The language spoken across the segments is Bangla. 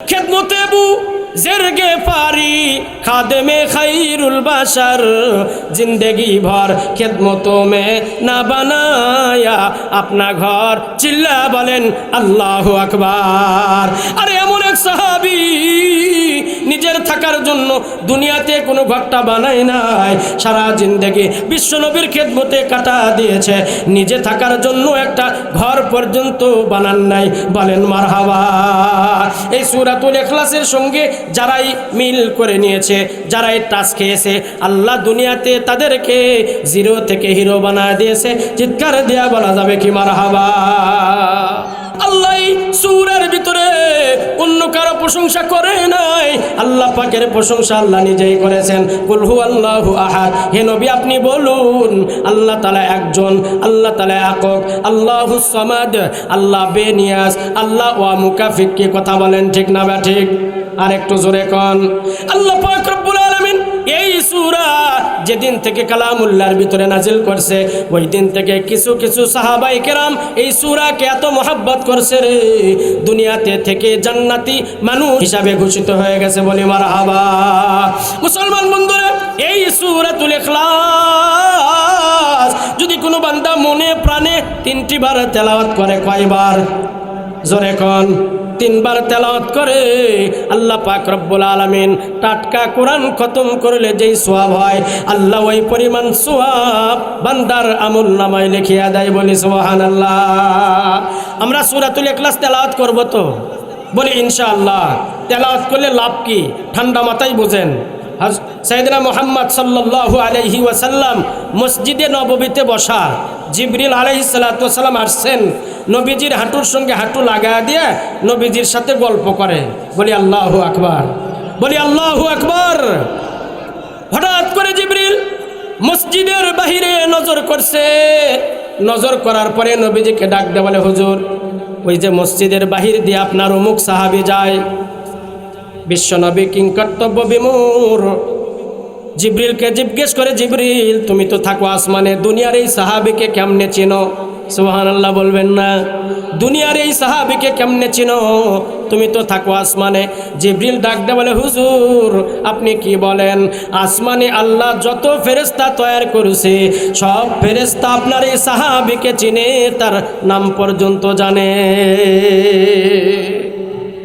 খেদমতে বু জেরগে পারি খাদেমে খাইরুল বাসার জিন্দগি ভর খেদমত মে না বানায়া, আপনা ঘর চিল্লা বলেন আল্লাহ আকবার। আরে এমন এক সাহাবি, নিজের থাকার জন্য দুনিয়াতে কোনো ঘরটা বানায় নাই। সারা জিন্দগি বিশ্বনবীর খেদমতে কাটা দিয়েছে। নিজে থাকার জন্য একটা ঘর পর্যন্ত বানান নাই, বলেন মারহাবা। এই সুরাতুল এখলাসের সঙ্গে যারাই মিল করে নিয়েছে, যারাই টাচ খেয়েছে, আল্লাহ দুনিয়াতে তাদেরকে জিরো থেকে হিরো বানায় দিয়েছে। চিৎকার দেয়া বলা যাবে কি মারহাবা? আল্লাহ সুরের ভিতরে অন্য কারও প্রশংসা করে নাই। আল্লাহ পাকের প্রশংসা আল্লাহ নিজেই করেছেন। কুলহু আল্লাহ আহাদ। হে নবী, আপনি বলুন, আল্লাহ তালা একজন, আল্লাহ তালা একক। আল্লাহ সামাদ, আল্লাহ বেনিয়াস আল্লাহ ওয়া মুকাফিক। কথা বলেন, ঠিক না বা ঠিক? আর একটু জোরে কন। আল্লাহ এই সূরা যেদিন থেকে কালাম কালামুল্লাহর ভিতরে নাজিল করছে, ওই দিন থেকে কিছু কিছু সাহাবাই কেরাম এই সূরাকে এত মহাব্বত করছে রে। দুনিয়াতে থেকে জান্নাতি মানুষ হিসাবে ঘোষিত হয়ে গেছে বলে মারহাবা। মুসলমান বন্ধুরা, এই সূরাতুল ইখলাস যদি কোনো বান্দা মনে, প্রাণে তিনটি বার তেলাওয়াত করে কয়বার? জোরে কন। তিনবার তেলাওয়াত করে আল্লাহ পাক রব্বুল আলামিন টাটকা কোরআন খতম করলে যেই সোয়াব হয়, আল্লাহ ওই পরিমাণ সোয়াব বান্দার আমুল নামায় লিখিয়া দেয় বলি সোহান আল্লাহ আমরা সুরাতুল এখলাস তেলাওয়াত করব তো? বলি ইনশাআল্লাহ। তেলাওয়াত করলে লাভ কি? ঠান্ডা মাথায় বুঝেন। সাইদনা মোহাম্মদ সাল্লাল্লাহু আলাইহি ওয়াসাল্লাম মসজিদে নববীতে বসা জিবরিল আলাইহি সাল্লাম আসছেন নবীজির হাঁটুর সঙ্গে হাঁটু লাগা দিয়ে নবীজির সাথে গল্প করে। বলি, আল্লাহ আকবার। বলি, আল্লাহ আকবার। হঠাৎ করে জিবরিল মসজিদের বাহিরে নজর করছে। নজর করার পরে নবীজিকে ডাক দে বলে, হুজুর, ওই যে মসজিদের বাহির দিয়ে আপনার অমুক সাহাবি যায়। বিশ্বনবী কিং কর্তব্য বিমূর জিব্রিলকে জিজ্ঞেস করে, জিব্রিল, তুমি তো থাকো আসমানে, দুনিয়ার এই সাহাবিকে কেমনে চিনো? সোহান আল্লাহ বলবেন না। দুনিয়ার এই সাহাবিকে কেমনে চিনো? তুমি তো থাকো আসমানে। জিব্রিল ডাকতে বলে, হুজুর, আপনি কি বলেন? আসমানে আল্লাহ যত ফেরেস্তা তৈরি করেছে, সব ফেরেস্তা আপনার এই সাহাবিকে চিনে, তার নাম পর্যন্ত জানে।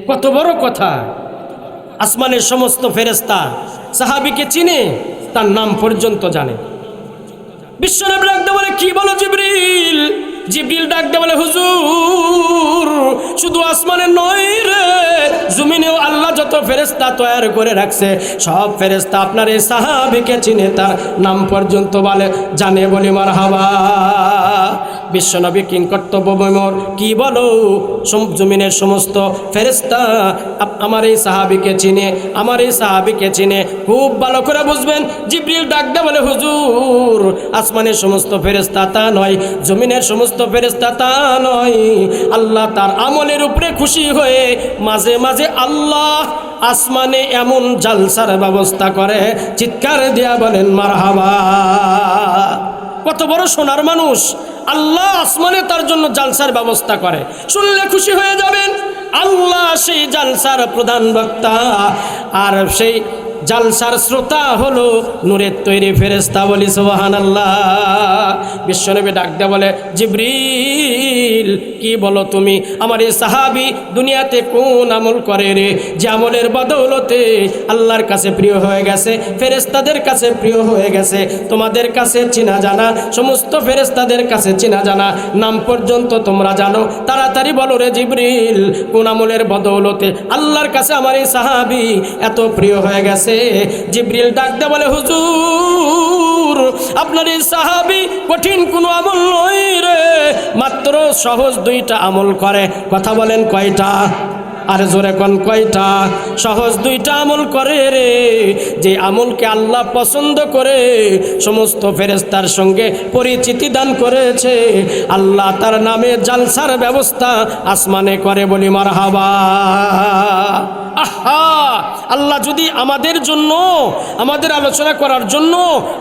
কত বড় কথা। আসমানের সমস্ত ফেরেস্তা সাহাবিকে চিনে, তার নাম পর্যন্ত জানে। বিশ্বনবী রাখতে বলে, কি বলো জিবরিল? জিবরিল ডাকতে বলে, হুজুর, শুধু আসমানে নয় রে, জমিনেও আল্লাহ যত ফেরেস্তা তৈরি করে রাখছে, সব ফেরেস্তা আপনার এই সাহাবিকে চিনে, তার নাম পর্যন্ত বলে, জানে বলে মার হাবা বিশ্বনবী কিং কর্তব্য বৈমর, কি বলো? জমিনের সমস্ত ফেরেস্তা আমার এই সাহাবিকে চিনে, আমার এই সাহাবিকে চিনে, খুব ভালো করে বুঝবেন। জিব্রিল ডাকতে বলে, হুজুর, আসমানের সমস্ত ফেরেস্তা তা নয়, জমিনের সমস্ত ফেরেস্তা তা নয়। আল্লাহ তার আমলের উপরে খুশি হয়ে মাঝে মাঝে আল্লাহ আসমানে এমন জালসার ব্যবস্থা করে, চিৎকার দিয়া বলেন, মারহাবা! কত বড় সোনার মানুষ। আল্লাহ আসমানে তার জন্য জালসার ব্যবস্থা করে। শুনলে খুশি হয়ে যাবেন, আল্লাহ সেই জালসার প্রধান বক্তা। আর সেই জালসার শ্রোতা হলো নূরের তৈরি ফেরেস্তা বলি সোহান আল্লাহ বিশ্বনবী ডাকতে বলে, জিব্রিল, কি বলো তুমি? আমার এই সাহাবি দুনিয়াতে কোন আমল করে রে? যে আমলের বদৌলতে আল্লাহর কাছে প্রিয় হয়ে গেছে ফেরেস্তাদের কাছে প্রিয় হয়ে গেছে, তোমাদের কাছে চিনা জানা, সমস্ত ফেরেস্তাদের কাছে চিনা জানা, নাম পর্যন্ত তোমরা জানো। তাড়াতাড়ি বলো রে জিব্রিল, কোন আমলের বদৌলতে আল্লাহর কাছে আমার এই সাহাবি এত প্রিয় হয়ে গেছে? জিব্রিল ডাকতে বলে, হুজুর, আপনার এই সাহাবি কঠিন কোনো আমল নয় রে। মাত্র সহজ দুইটা আমল করে। কথা বলেন কয়টা? আর জোরে কোন কয়টা? সহজ দুইটা আমল করে রে। যে আমলকে আল্লাহ পছন্দ করে, সমস্ত ফেরেস্তার সঙ্গে পরিচিতি দান করেছে। আল্লাহ তার নামে জালসার ব্যবস্থা আসমানে করে বলি মার হাবা আহা! আল্লাহ যদি আমাদের জন্য, আমাদের আলোচনা করার জন্য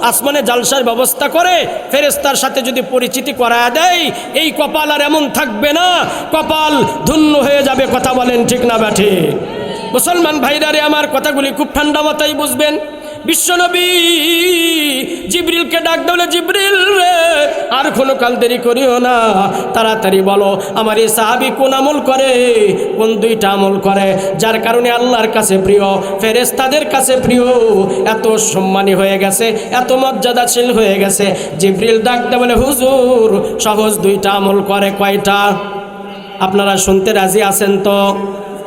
আসমানে জালসার ব্যবস্থা করে ফেরেস্তার সাথে যদি পরিচিতি করা দেয়, এই কপাল আর এমন থাকবে না। কপাল ধন্য হয়ে যাবে, কথা বলেন ঠিক না ব্যাঠে মুসলমান ভাইরারে আমার কথাগুলি খুব ঠান্ডা মাথায় বুঝবেন। বিশ্বনবী জিবরিলকে ডাক দলে, জিবরিল রে, আর কোনো কাল দেরি করিও না। তাড়াতাড়ি বলো, আমার এই সাহাবি কোন আমল করে? কোন দুইটা আমল করে? যার কারণে আল্লাহর কাছে প্রিয় ফেরেস্তাদের কাছে প্রিয়। এত সম্মানী হয়ে গেছে, এত মর্যাদাশীল হয়ে গেছে। জিবরিল ডাকতে বলে, হুজুর, সহজ দুইটা আমল করে কয়টা? আপনারা শুনতে রাজি আছেন তো?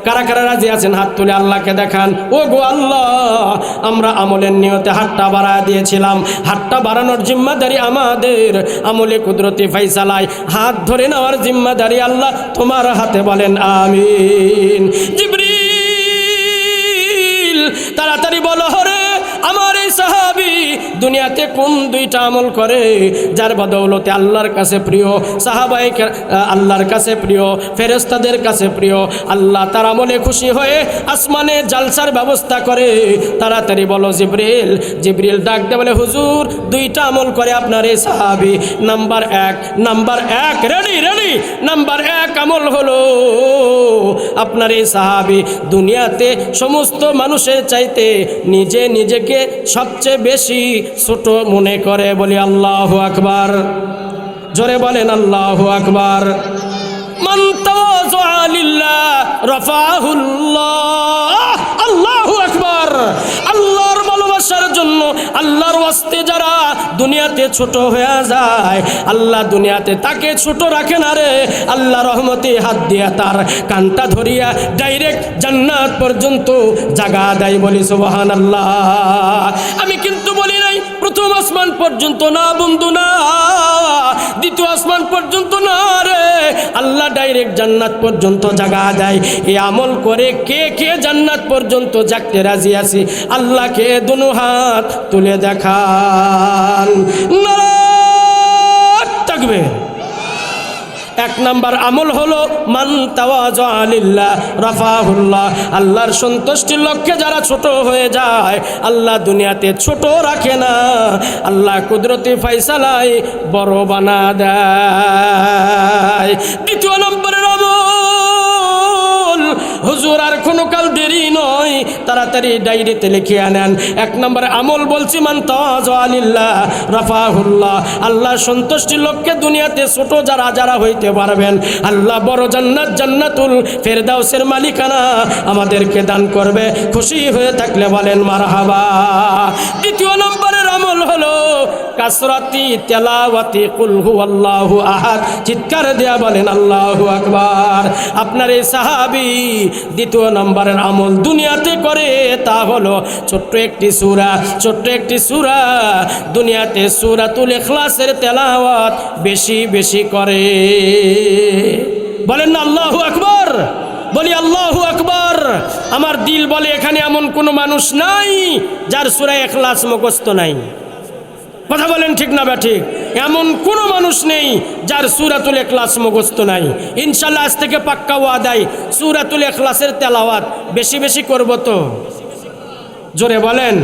কারা কারা রাজি আছেন? হাত তুলে আল্লাহকে দেখান। ও গো আল্লাহ, আমরা আমলের নিয়তে হাতটা বাড়া দিয়েছিলাম। হাতটা বাড়ানোর জিম্মাদারি আমাদের। আমলে কুদরতি ফাইসালায় হাত ধরে নেওয়ার জিম্মাদারি আল্লাহ তোমার হাতে বলেন, আমিন। তাড়াতাড়ি বলো, হরে, আমার এই সাহাবি দুনিয়াতে কোন দুইটা আমল করে, যার বদৌলতে আল্লাহর কাছে প্রিয় সাহাবাই আল্লাহর কাছে প্রিয় ফেরেস্তাদের কাছে প্রিয়, আল্লাহ তার আমলে খুশি হয়ে আসমানে জালসার ব্যবস্থা করে। তাড়াতাড়ি বলো জিব্রিল জিব্রিল ডাক দে বলে, হুজুর, দুইটা আমল করে আপনার এই সাহাবি। নাম্বার এক নাম্বার এক রেডি রেডি নাম্বার এক আমল হলো আপনার এই সাহাবি দুনিয়াতে সমস্ত মানুষের চাইতে নিজে নিজেকে সবচেয়ে বেশি ছোট মনে করে বলি আল্লাহ আকবার। জোরে বলেন আল্লাহ আকবার। আল্লাহ আকবার। জন্য আল্লাহর ওয়াস্তে যারা দুনিয়াতে ছোট হয়ে যায়, আল্লাহ দুনিয়াতে তাকে ছোট রাখে না রে। আল্লাহ রহমতে হাত দিয়া তার কানটা ধরিয়া ডাইরেক্ট জান্নাত পর্যন্ত জাগা দেয় বলি সুবহান আল্লাহ আমি কিন্তু বলি নাই, প্রথম আসমান পর্যন্ত না বন্ধু না, দ্বিতীয় আসমান পর্যন্ত না রে। আল্লাহ ডাইরেক্ট জান্নাত পর্যন্ত জাগা দেয়। এ আমল করে কে কে জান্নাত পর্যন্ত জাগতে রাজি আছি? আল্লাহকে দুনু হাত তুলে দেখান। থাকবে। এক নাম্বার আমল হলো, মান তাওয়াজ আলিল্লাহ রাফাহুল্লাহ। আল্লাহর সন্তুষ্টির লক্ষ্যে যারা ছোট হয়ে যায়, আল্লাহ দুনিয়াতে ছোট রাখে না। আল্লাহ কুদরতি ফাইসালাই বড় বানা দেয়। দ্বিতীয় নম্বরের আমল হুজুর, আর কোনো কাল দেরি নয়। তাড়াতাড়ি ডায়েরিতে লিখে আনেন। এক নম্বর আমল বলছি, মান তাওয়াজ আলিল্লাহ রাফাহুল্লাহ। আল্লাহ সন্তুষ্টির লক্ষ্যে দুনিয়াতে ছোট যারা যারা হইতে পারবেন। আল্লাহ বড় জান্নাত, জান্নাতুল ফেরদাউসের মালিকানা আমাদেরকে দান করবে। খুশি হয়ে থাকলে বলেন, মারহাবা। দ্বিতীয় নম্বরের আমল হলো, কাসরাতি তেলাওয়াতি কুলহু আল্লাহু আহাদ। চিৎকার দেয়া বলেন, আল্লাহু আকবার। আপনার এই সাহাবি দ্বিতীয় নম্বরের আমল দুনিয়াতে করে, তা হলো ছোট্ট একটি সুরা, ছোট্ট একটি সুরা। দুনিয়াতে সুরা তুলে ইখলাসের তেলাওয়াত বেশি বেশি করে। বলেন না, আল্লাহু আকবর। বলি, আল্লাহু আকবর। আমার দিল বলে, এখানে এমন কোনো মানুষ নাই যার সুরা এখলাস মুখস্থ নাই। কথা বলেন ঠিক না বা ঠিক? এমন কোনো মানুষ নেই যার সুরাতুল এখলাস মুখস্থ নাই। ইনশাল্লাহ আজ থেকে পাক্কা ওয়া ওয়াদাই সুরাতুল এখলাসের তেলাওয়াত বেশি বেশি করব তো। জোরে বলেন।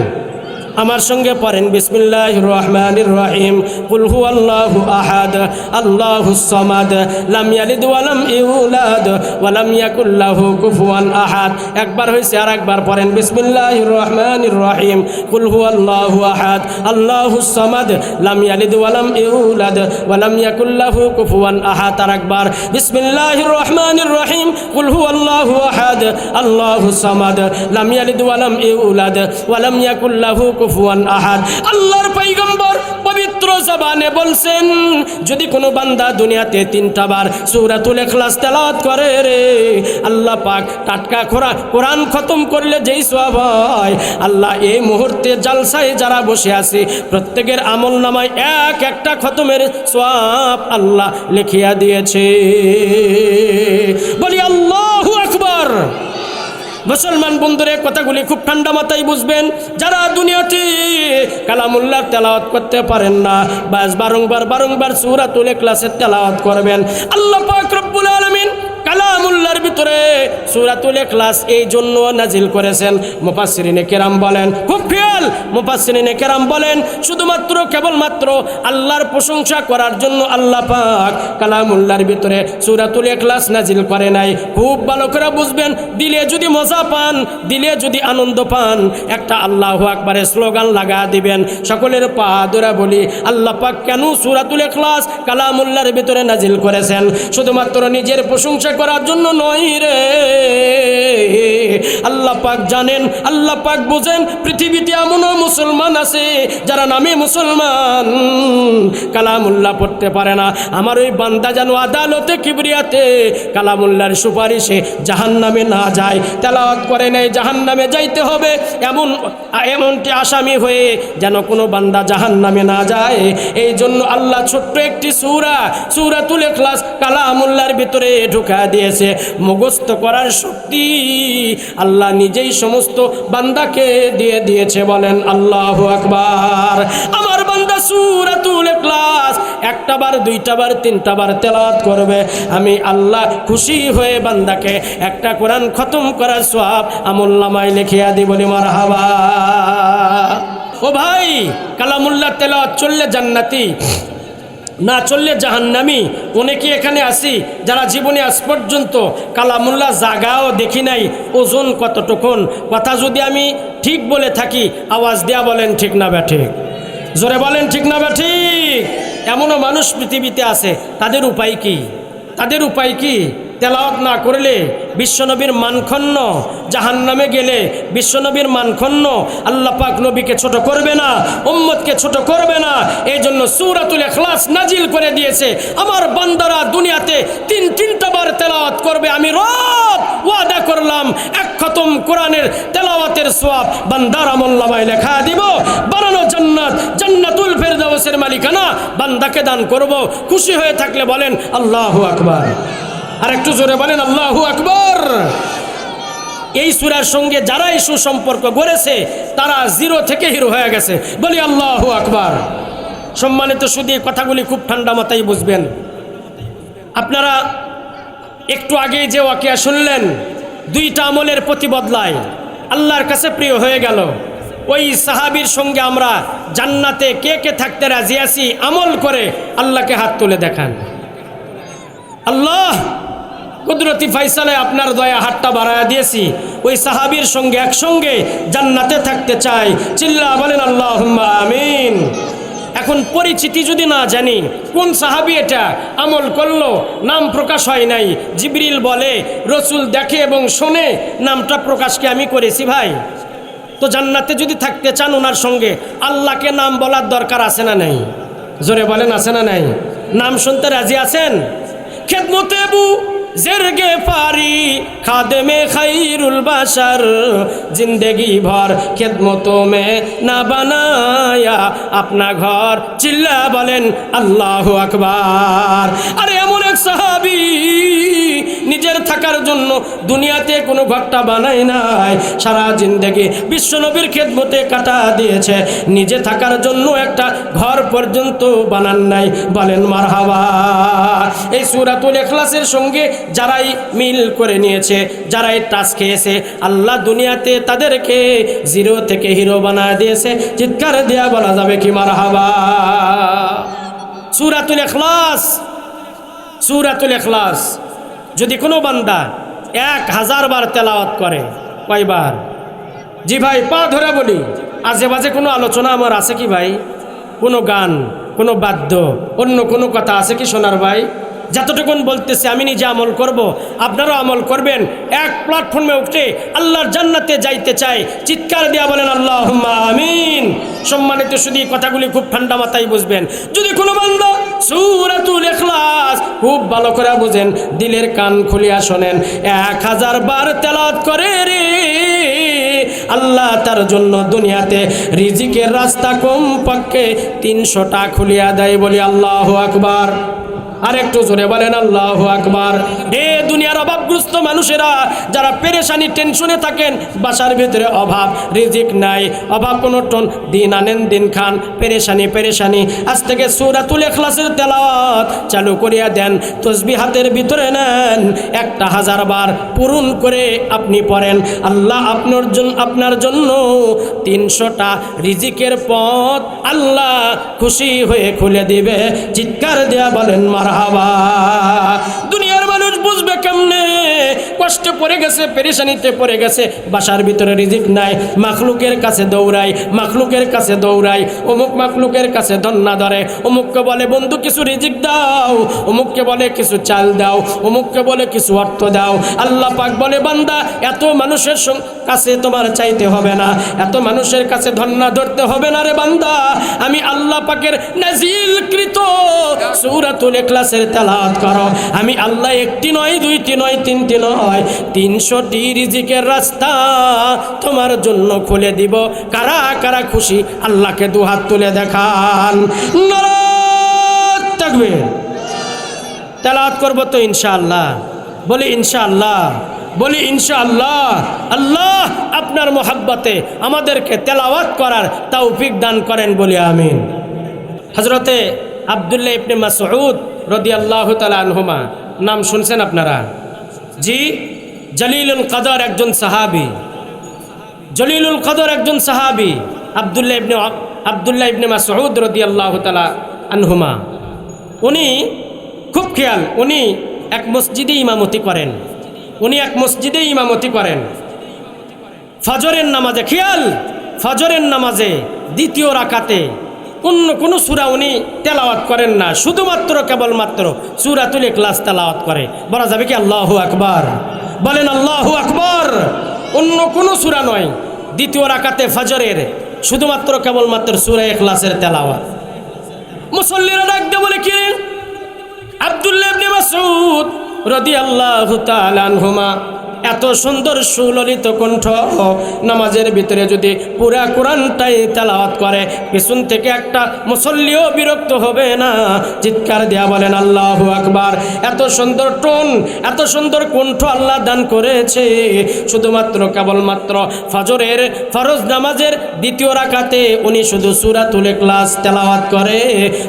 আমার সঙ্গে পড়েন। বিসমিল্লাহ রহমানির রহিম। কুল হু আল্লাহু আহাদ, আল্লাহু সামাদ, লাম ইয়ালিদ ওয়ালাম ইউলাদ ওয়ালাম ইয়াকুল লাহু কুফুয়ান আহাদ। একবার হইছে আর একবার পড়েন। বিসমিল্লাহ রহমানির রহিম। কুল হু আল্লাহু আহাদ, আল্লাহু সামাদ, লাম ইয়ালিদ ওয়ালাম ইউলাদ ওয়ালাম ইয়াকুল লাহু কুফুয়ান আহাদ। আর একবার বিসমিল্লাহ রহমানির রহিম। কুল হু আল্লাহু আহাদ, আল্লাহু সামাদ, লাম ইয়ালিদ ওয়ালাম ইউলাদ ওয়ালাম ইয়াকুল লাহু কুফুয়ান আহাদ। আল্লাহর পয়গম্বর পবিত্র জবানে বলছেন, যদি কোনো বান্দা দুনিয়াতে তিনটা বার সূরাতুল ইখলাস তেলাওয়াত করে রে, আল্লাহ পাক টাটকা খোরা কোরআন খতম করলে যেই সওয়াব হয়। আল্লাহ এই মুহূর্তে জালসায় যারা বসে আছে, প্রত্যেকের আমল নামায় এক একটা খতমের সওয়াব আল্লাহ লিখিয়া দিয়েছে। বলি, আল্লাহু মুসলমান বন্ধুরে, কথাগুলি খুব ঠান্ডা মাথায় বুঝবেন। যারা দুনিয়াতে কালামুল্লার তেলাওয়াত করতে পারেন না, বাস বারংবার বারংবার সুরাতুল ক্লাসের তেলাওয়াত করবেন। আল্লাহ পাক রব্বুল আলামিন কালামুল্লার ভিতরে সুরাতুল এখলাস এই জন্য নাজিল করেছেন। মুফাসসিরিনে কেরাম বলেন, খুব খেয়াল মুফাসসিরিনে কেরাম বলেন, শুধুমাত্র, কেবলমাত্র আল্লাহর প্রশংসা করার জন্য আল্লাহ পাক কালামুল্লার ভিতরে সুরাতুল এখলাস নাজিল করে নাই। খুব ভালো করে বুঝবেন, দিলে যদি মজা পান, দিলে যদি আনন্দ পান, একটা আল্লাহ আকবারের স্লোগান লাগা দিবেন। সকলের পা ধরে বলি, আল্লাহ পাক কেন সুরাতুল এখলাস কালামুল্লার ভিতরে নাজিল করেছেন? শুধুমাত্র নিজের প্রশংসা করার জন্য নয় রে। আল্লাহ পাক জানেন, আল্লাহ পাক বোঝেন, পৃথিবীতে এমনও মুসলমান আছে যারা নামে মুসলমান। কালামুল্লাহ পড়তে পারে না। আমার ওই বান্দা যেন আদালতে কিবরিয়াতে কালামুল্লার সুপারিশে জাহান নামে না যায়। তেলাওয়াত করে নেই জাহান নামে যাইতে হবে। এমন, এমনটি আসামি হয়ে যেন কোনো বান্দা জাহান নামে না যায়। এই জন্য আল্লাহ ছোট্ট একটি সুরা সুরা তুলে ক্লাস কালামুল্লার ভিতরে ঢুকা দিয়েছে, মুখস্থ করার শক্তি আল্লাহ নিজেই সমস্ত বান্দাকে দিয়ে দিয়েছে বলেন, আল্লাহ আকবার। আমার বান্দা সুরাতুল ক্লাস একটা বার, দুইটা বার, তিনটা বার তেলাওয়াত করবে। আমি আল্লাহ খুশি হয়ে বান্দাকে একটা কোরআন খতম করার সব আমল নামায় লিখিয়া দি বলি মার হাবা ও ভাই, কালামুল্লাহ তেলাওয়াত চললে জান্নাতি। না চললে জাহান্নামি। অনেকে এখানে আসি, যারা জীবনে আজ পর্যন্ত কালামুল্লা জাগাও দেখি নাই, ওজন কতটুকুন? কথা যদি আমি ঠিক বলে থাকি, আওয়াজ দেয়া বলেন ঠিক না ব্যাঠিক জোরে বলেন ঠিক না ব্যাঠিক এমনও মানুষ পৃথিবীতে আছে, তাদের উপায় কি? তাদের উপায় কি? তেলাওয়াত না করলে বিশ্বনবীর মানখন্ন জাহান নামে গেলে বিশ্বনবীর মানখন্ন আল্লাহ পাক নবীকে ছোট করবে না, উম্মতকে ছোট করবে না। এই জন্য সুরাতুল এখলাস নাজিল করে দিয়েছে। আমার বান্দারা দুনিয়াতে তিন, তিনটা বার তেলাওয়াত করবে। আমি রব ওয়াদা করলাম, এক খতম কোরআনের তেলাওয়াতের সোয়াব বান্দার আমল্লামায় লেখা দিব। বানানো জান্নাত, জান্নাতুল ফেরদাউসের মালিকানা বান্দাকে দান করব। খুশি হয়ে থাকলে বলেন, আল্লাহ আকবার। আর একটু জোরে বলেন, আল্লাহু আকবর! এই সুরার সঙ্গে যারাই সুসম্পর্ক গড়েছে, তারা জিরো থেকে হিরো হয়ে গেছে। বলি, আল্লাহু আকবার! সম্মানিত শুধু এই কথাগুলি খুব ঠান্ডা মাথায় বুঝবেন। আপনারা একটু আগেই যে ওয়াকিয়া শুনলেন, দুইটা আমলের প্রতি বদলায়। আল্লাহর কাছে প্রিয় হয়ে গেল। ওই সাহাবির সঙ্গে আমরা জান্নাতে কে কে থাকতে রাজি আছি, আমল করে আল্লাহকে হাত তুলে দেখান। আল্লাহ! কুদরতি ফাইসালে আপনার দয়া হাতটা বাড়ায় দিয়েছি। ওই সাহাবির সঙ্গে একসঙ্গে জান্নাতে থাকতে চাই। চিল্লা বলেন আল্লাহ আমিন। এখন পরিচিতি যদি না জানি, কোন সাহাবি এটা? আমল করল, নাম প্রকাশ হয় নাই। জিবরিল বলে, রসুল দেখে এবং শোনে, নামটা প্রকাশকে আমি করেছি ভাই। তো জান্নাতে যদি থাকতে চান ওনার সঙ্গে, আল্লাহকে নাম বলার দরকার আছে না নাই? জোরে বলেন, আছে না নাই? নাম শুনতে রাজি আছেন? খেদমতে বু জেরগে পারি খাদেমে খাইরুল বাসার জিন্দেগি ভর খেদমত মে না বানায়া আপনা ঘর। চিল্লা বলেন, আল্লাহ আকবার। আরে এমন এক সাহাবি নিজের থাকার জন্য দুনিয়াতে কোনো ঘরটা বানায় নাই। সারা জিন্দেগি বিশ্বনবীর খেদমতে কাটা দিয়েছে। নিজে থাকার জন্য একটা ঘর পর্যন্ত বানান নাই। বলেন মার হাওয়া এই সুরাতুল এখলাসের সঙ্গে যারাই মিল করে নিয়েছে, যারাই টাচ খেয়েছে, আল্লাহ দুনিয়াতে তাদেরকে জিরো থেকে হিরো বানায় দিয়েছে। চিৎকার দেয়া বলা যাবে কি মার হাওয়া সুরাতুল এখলাস সুরাতুল এখলাস যদি কোনো বান্দা এক হাজার বার তেলাওয়াত করে, কয়বার? জি ভাই, পা ধরে বলি। আজে বাজে কোনো আলোচনা আমার আছে কি ভাই? কোনো গান, কোনো বাদ্য, অন্য কোনো কথা আছে কি শোনার ভাই? যতটুকুন বলতেছে, আমি নিজে আমল করব। আপনারাও আমল করবেন। এক প্ল্যাটফর্মে উঠে আল্লাহর জান্নাতে যাইতে চাই। চিৎকার দেওয়া বলেন আল্লাহ আমিন। সম্মানিত শুধু কথাগুলি খুব ঠান্ডা মাথায় বুঝবেন। যদি কোনো বান্ধব সুরাতুল এখলাস খুব ভালো করে বুঝেন, দিলের কান খুলিয়া শোনেন, এক হাজার বার তেলাত করে রে, আল্লাহ তার জন্য দুনিয়াতে রিজিকের রাস্তা কম পক্ষে তিনশোটা খুলিয়া দেয় বলি, আল্লাহ আকবার। আর একটু জোরে বলেন আল্লাহ আকবার। এ দুনিয়ার অভাবগ্রস্ত মানুষেরা যারা পেরেশানি, টেনশনে থাকেন, বাসার ভিতরে অভাব, রিজিক নাই, অভাব কোনো টন, দিন আনেন, দিন খান, পেরেশানি পেরেশানি। আজ থেকে সুরাতুল এখলাসের তেলাওয়াত চালু করিয়া দেন তসবি হাতের ভিতরে নেন, একটা হাজার বার পূরণ করে আপনি পড়েন। আল্লাহ আপনার জন্য আপনার জন্য তিনশোটা রিজিকের পথ আল্লাহ খুশি হয়ে খুলে দিবে। চিৎকার দেয়া বলেন, মারহাবা। দুনিয়ার মানুষ বুঝবে কেমনে? কষ্টে পড়ে গেছে, পেরেশানিতে পড়ে গেছে, বাসার ভিতরে রিজিক নাই, মাখলুকের কাছে দৌড়াই, মাখলুকের কাছে দৌড়াই, অমুক মাখলুকের কাছে ধন্না ধরে, অমুককে বলে, বন্ধু, কিছু রিজিক দাও। অমুককে বলে, কিছু চাল দাও। অমুককে বলে, কিছু অর্থ দাও। আল্লাহ পাক বলে, বান্দা, এত মানুষের কাছে তোমার চাইতে হবে না। এত মানুষের কাছে ধন্না ধরতে হবে না রে বান্দা। আমি আল্লাহ পাকের নাজিল নাজিলকৃত সূরাতুল ইখলাসের তেলাওয়াত করো। আমি আল্লাহ একটি নয়, দুইটি নয়, তিনটি নয়। তিনশোটি রিজিকের রাস্তা তোমার জন্য খুলে দিব। কারা কারা খুশি? আল্লাহকে দুহাত তুলে দেখান। থাকবে। করব তো ইনশাআল্লাহ। বলি ইনশাআল্লাহ বলি ইনশাআল্লাহ। আল্লাহ আপনার মোহাব্বতে আমাদেরকে তেলাওয়াত করার তৌফিক দান করেন বলি আমিন। হজরতে আবদুল্লাহ ইবনে মাসউদ রদিয়াল্লাহু তাআলা আনহুমা। নাম শুনছেন আপনারা? জি, জলিলুল কদর একজন সাহাবি। জলিলুল কদর একজন সাহাবী, আবদুল্লাহ ইবনে আবদুল্লাহ ইবনে মাসউদ রদিয়াল্লাহু তাআলা আনহুমা। উনি, খুব খেয়াল, উনি এক মসজিদে ইমামতি করেন। উনি এক মসজিদে ইমামতি করেন। ফজরের নামাজে, খেয়াল, ফজরের নামাজে দ্বিতীয় রাকাতে অন্য কোনো সুরা উনি তেলাওয়াত করেন না, শুধুমাত্র কেবলমাত্র সুরা সুরাতুল ক্লাস তেলাওয়াত করে। বলা যাবে কি আল্লাহ আকবার? বলেন আল্লাহ আকবর। অন্য কোনো সুরা নয়, দ্বিতীয় রাকাতে ফজরের, শুধুমাত্র কেবলমাত্র সুরা এখলাসের তেলাওয়াত। মুসল্লিরা ডাকতে বলে, কি আব্দুল্লাহ ইবনে মাসউদ রাদিয়াল্লাহু তাআলা আনহুমা। এত সুন্দর সুললিত কণ্ঠ। নামাজের ভিতরে যদি পুরা কোরআনটাই তেলাওয়াত করে, পিছন থেকে একটা মুসল্লিও বিরক্ত হবে না? চিৎকার দেয়া বলেন, আল্লাহু আকবার। এত সুন্দর টোন, এত সুন্দর কণ্ঠ আল্লাহ দান করেছে। শুধুমাত্র কেবলমাত্র ফজরের ফরজ নামাজের দ্বিতীয় রাকাতে উনি শুধু সুরাতুল ক্লাস তেলাওয়াত করে।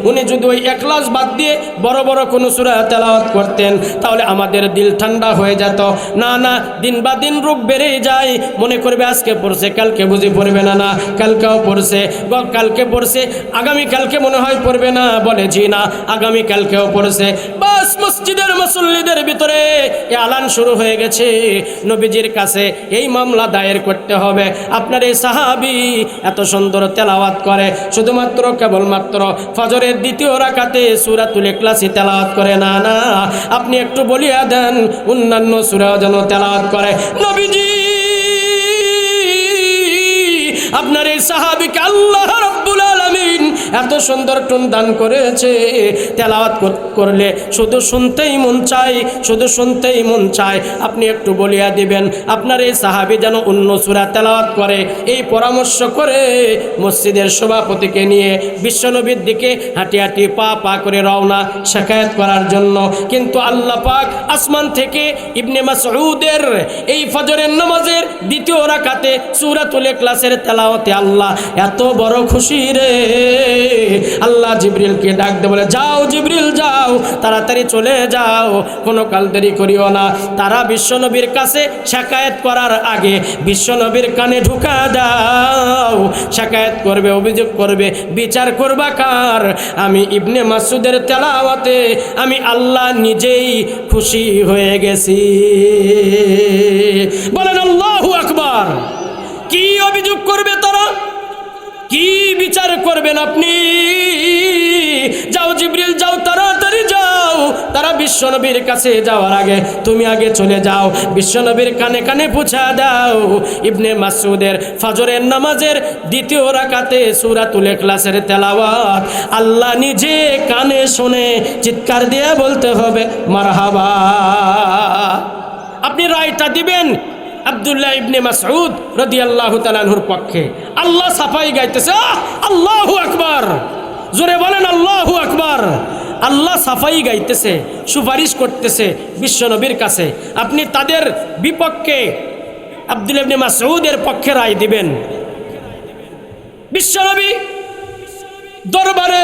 উনি যদি ওই একলাস বাদ দিয়ে বড় বড় কোনো সুরা তেলাওয়াত করতেন, তাহলে আমাদের দিল ঠান্ডা হয়ে যেত। না না দিন বা দিন রূপ বেড়েই যায়। মনে করবে আজকে পড়ছে, কালকে বুঝি পড়বে না না, কালকেও পড়ছে। কালকে পড়ছে, আগামী কালকে মনে হয় পড়বে না, বলে জি না, আগামী কালকেও পড়ছে। বাস মসজিদের মুসল্লিদের ভিতরে আলান শুরু হয়ে গেছে। নবীজির কাছে এই মামলা দায়ের করতে হবে। আপনার এই সাহাবি এত সুন্দর তেলাওয়াত করে, শুধুমাত্র কেবলমাত্র ফজরের দ্বিতীয় রাকাতে সুরাতুল ইখলাসই তেলাওয়াত করে। না না, আপনি একটু বলিয়া দেন, অন্যান্য সুরাও যেন তেলাওয়াত করে। নবীজি আপনার এই সাহাবিকে আল্লাহ রব্বুল এত সুন্দর টুন দান করেছে। তেলাওয়াত করলে শুধু শুনতেই মন চাই শুধু শুনতেই মন চায়। আপনি একটু বলিয়া দিবেন, আপনার এই সাহাবি যেন অন্য সুরা তেলাওয়াত করে। এই পরামর্শ করে মসজিদের সভাপতিকে নিয়ে বিশ্বনবীর দিকে হাঁটি হাঁটি পা পা করে রওনা শেখায়ত করার জন্য। কিন্তু আল্লাহ পাক আসমান থেকে ইবনে মাসউদের এই ফজরের নামাজের দ্বিতীয় রাকাতে সূরাতুল ইখলাসের তেলাওয়াতে আল্লাহ এত বড় খুশি রে। আল্লাহ জিবরিলকে ডাক দে বলে, যাও জিবরিল, যাও, তাড়াতাড়ি চলে যাও, কোনো কাল দেরি করিও না। তারা বিশ্বনবীর কাছে শেখায়ত করার আগে বিশ্বনবীর কানে ঢুকা দাও শেখায়ত করবে, অভিযোগ করবে, বিচার করবা কার? আমি ইবনে মাসুদের তেলাওয়াতে, আমি আল্লাহ নিজেই খুশি হয়ে গেছি। বলেন আল্লাহু আকবার। কি অভিযোগ করবে তারা? কি বিচার করবেন আপনি? যাও জিবরিল, যাও, তাড়াতাড়ি যাও। তারা বিশ্বনবীর কাছে যাওয়ার আগে তুমি আগে চলে যাও। বিশ্বনবীর কানে কানে পুছা দাও। ইবনে মাসুদের ফজরের নামাজের দ্বিতীয় রাকাতে সূরাতুল ক্লাসের তেলাওয়াত। আল্লাহ নিজে কানে শুনে চিৎকার দিয়ে বলতে হবে, মারহাবা। আপনি রায়টা দিবেন আব্দুল্লাহ ইবনে মাসউদ রাদিয়াল্লাহু তাআলার পক্ষে। আল্লাহ সাফাই গাইতেছে! আল্লাহু আকবার। জোরে বলেন, আল্লাহু আকবার। আল্লাহ সাফাই গাইতেছে, সুপারিশ করতেছে বিশ্বনবীর কাছে। আপনি তাদের বিপক্ষে আব্দুল ইবনে মাসউদের পক্ষে রায় দিবেন। বিশ্বনবী দরবারে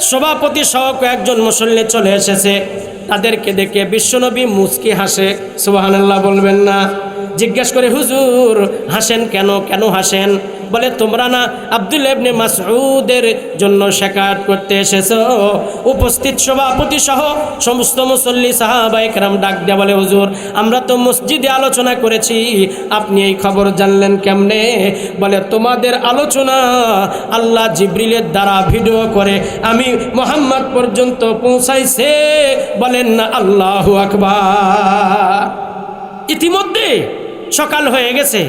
সভাপতি সহ কয়েকজন মুসল্লি চলে এসেছে। তাদেরকে দেখে বিশ্বনবী মুচকি হাসে। সুবহানাল্লাহ বলবেন না। জিজ্ঞেস করে, হুজুর, হাসেন কেন? কেন হাসেন? বলে, তোমরা না আব্দুল ইবনে মাসউদের জন্য শেখায়ত করতে এসেছ। উপস্থিত সভাপতি সহ সমস্ত মুসল্লি সাহাবা ডাক দেয়া বলে, হুজুর, আমরা তো মসজিদে আলোচনা করেছি। আপনি এই খবর জানলেন কেমনে? বলে, তোমাদের আলোচনা আল্লাহ জিব্রিলের দ্বারা ভিডিও করে। আমি মোহাম্মদ পর্যন্ত পৌঁছাইছে। বলেন না, আল্লাহ আকবার। ইতিমধ্যে সকাল হয়ে গেছে।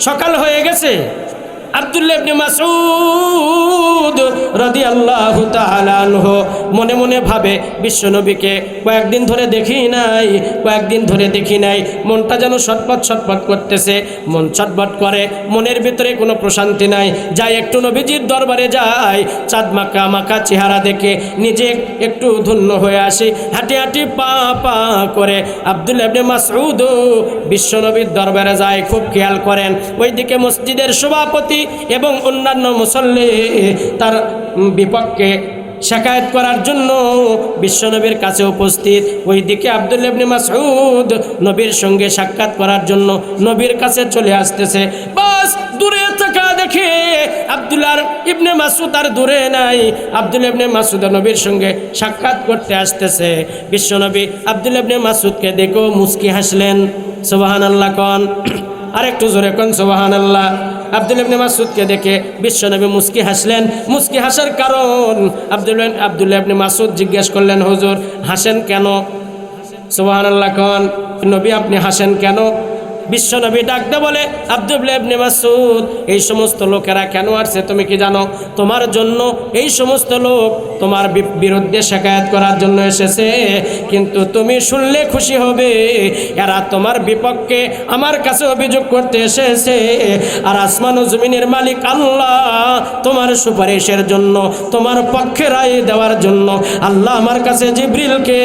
সকাল হয়ে গেছে। আব্দুল্লাহ ইবনে মাসউদ রাদিয়াল্লাহু তাআলা মনে মনে ভাবে, বিশ্বনবীকে কয়েকদিন ধরে দেখি নাই, কয়েকদিন ধরে দেখি নাই, মনটা যেন ছটপট ছটপট করতেছে, মন ছটপট করে, মনের ভিতরে কোনো প্রশান্তি নাই, যাই একটু নবীজির দরবারে যাই, চাঁদ মাখা মাকা চেহারা দেখে নিজে একটু ধন্য হয়ে আসি, হাঁটি হাঁটি পা পা করে আব্দুল ইবনে মাসউদ বিশ্বনবীর দরবারে যায়, খুব খেয়াল করেন, ওইদিকে মসজিদের সভাপতি এবং অন্যান্য মুসল্লি তার বিপক্ষে শেখায়ত করার জন্য বিশ্বনবীর কাছে উপস্থিত। ওইদিকে আব্দুল ইবনে মাসউদ নবীর সঙ্গে সাক্ষাৎ করার জন্য নবীর কাছে চলে আসতেছে। বাস, দূরে থাকা দেখে আব্দুল্লাহ ইবনে মাসুদ আর দূরে নাই। আব্দুল ইবনে মাসুদ নবীর সঙ্গে সাক্ষাৎ করতে আসতেছে। বিশ্বনবী আব্দুল ইবনে মাসুদকে দেখো মুস্কি হাসলেন। সোবাহান আল্লাহ কন। আর একটু জোরে কন সোবাহান আল্লাহ আব্দুল ইবনে মাসুদকে দেখে বিশ্বনবী মুস্কি হাসলেন। মুস্কি হাসার কারণ আব্দুল আব্দুল ইবনে মাসুদ জিজ্ঞেস করলেন, হুজুর, হাসেন কেন? সুবহানাল্লাহ কন, নবী, আপনি হাসেন কেন? বিশ্বনবী ডাকতে বলে আব্দুবলেবনে মাসুদ এই সমস্ত লোকেরা কেন আসছে তুমি কি জানো? তোমার জন্য এই সমস্ত লোক তোমার বিরুদ্ধে শেখায়ত করার জন্য এসেছে। কিন্তু তুমি শুনলে খুশি হবে, এরা তোমার বিপক্ষে আমার কাছে অভিযোগ করতে এসেছে। আর আসমান ও জমিনের মালিক আল্লাহ তোমার সুপারিশের জন্য, তোমার পক্ষে রায় দেওয়ার জন্য আল্লাহ আমার কাছে জিব্রিলকে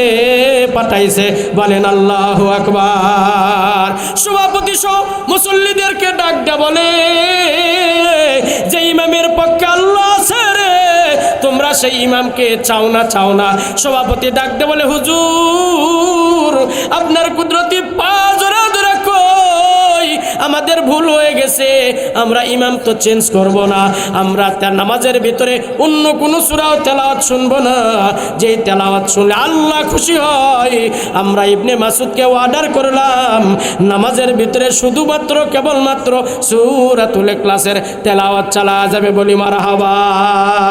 পাঠাইছে। বলেন, আল্লাহ আকবার। সভাপতি সহ মুসল্লিদেরকে ডাক দে বলে, যে ইমামের পক্ষে আল্লাহ আছে রে, তোমরা সেই ইমামকে চাও না চাও না। সভাপতি ডাক দে বলে, হুজুর, আপনার কুদরতি পা জোরা ধরে কই আমাদের ভুল হয়ে গেছে, আমরা ইমাম তো চেঞ্জ করব না। আমরা তার নামাজের ভিতরে অন্য কোনো সুরাও তেলাওয়াত শুনব না। যে তেলাওয়াত শুনলে আল্লাহ খুশি হয়। আমরা ইবনে মাসুদকে অর্ডার করলাম, নামাজের ভিতরে শুধুমাত্র কেবলমাত্র সুরাতুল ক্লাসের তেলাওয়াত চালা যাবে বলি মারা